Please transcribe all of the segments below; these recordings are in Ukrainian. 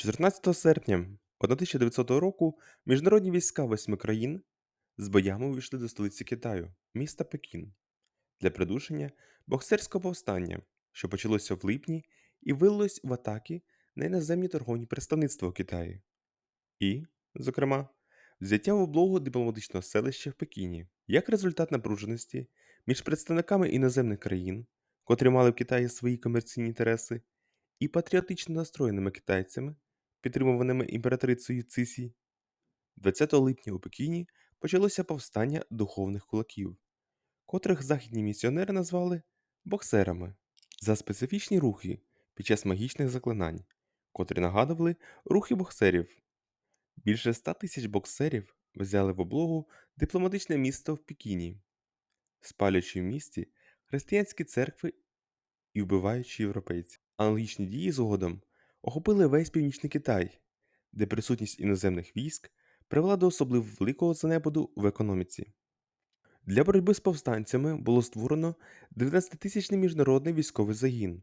14 серпня 1900 року міжнародні війська восьми країн з боями увійшли до столиці Китаю, міста Пекін, для придушення боксерського повстання, що почалося в липні і вилилось в атаки на іноземні торговні представництва у Китаї, і, зокрема, взяття в облогу дипломатичного селища в Пекіні як результат напруженості між представниками іноземних країн, котрі мали в Китаї свої комерційні інтереси, і патріотично настроєними китайцями, підтримуваними імператрицею Цисі, 20 липня у Пекіні почалося повстання духовних кулаків, котрих західні місіонери назвали боксерами за специфічні рухи під час магічних заклинань, котрі нагадували рухи боксерів. Більше 100 тисяч боксерів взяли в облогу дипломатичне місто в Пекіні, спалюючи в місті християнські церкви і вбиваючи європейців. Аналогічні дії згодом охопили весь північний Китай, де присутність іноземних військ привела до особливо великого занепаду в економіці. Для боротьби з повстанцями було створено 19-тисячний міжнародний військовий загін,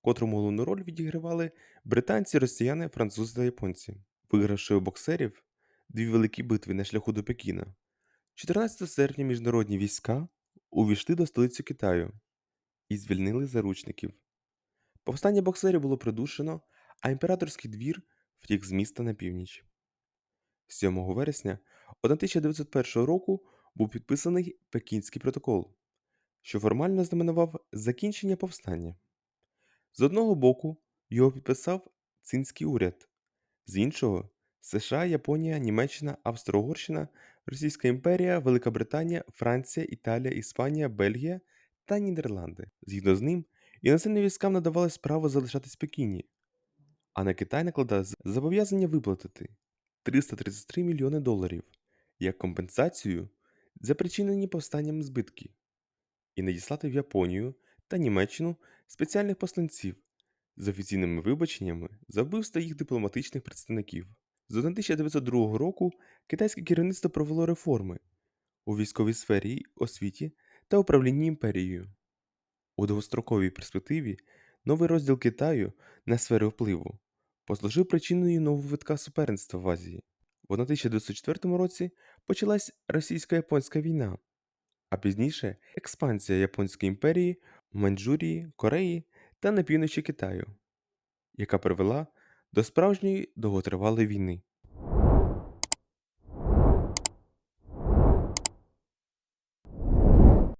котрому головну роль відігравали британці, росіяни, французи та японці, вигравши у боксерів дві великі битви на шляху до Пекіна. 14 серпня міжнародні війська увійшли до столиці Китаю і звільнили заручників. Повстання боксерів було придушено, а імператорський двір втік з міста на північ. 7 вересня 1901 року був підписаний Пекінський протокол, що формально знаменував закінчення повстання. З одного боку, його підписав цинський уряд, з іншого США, Японія, Німеччина, Австро-Угорщина, Російська імперія, Велика Британія, Франція, Італія, Іспанія, Бельгія та Нідерланди. Згідно з ним, іноземним військам надавалось право залишатись в Пекіні, а на Китай накладали зобов'язання виплатити 333 мільйони доларів як компенсацію за причинені повстанням збитки і надіслати в Японію та Німеччину спеціальних посланців з офіційними вибаченнями за вбивство їх дипломатичних представників. З 1902 року китайське керівництво провело реформи у військовій сфері, освіті та управлінні імперією. У довгостроковій перспективі новий розділ Китаю на сфери впливу послужив причиною нового витка суперництва в Азії. В 1904 році почалась російсько-японська війна, а пізніше експансія Японської імперії в Маньчжурії, Кореї та на півночі Китаю, яка привела до справжньої довготривалої війни.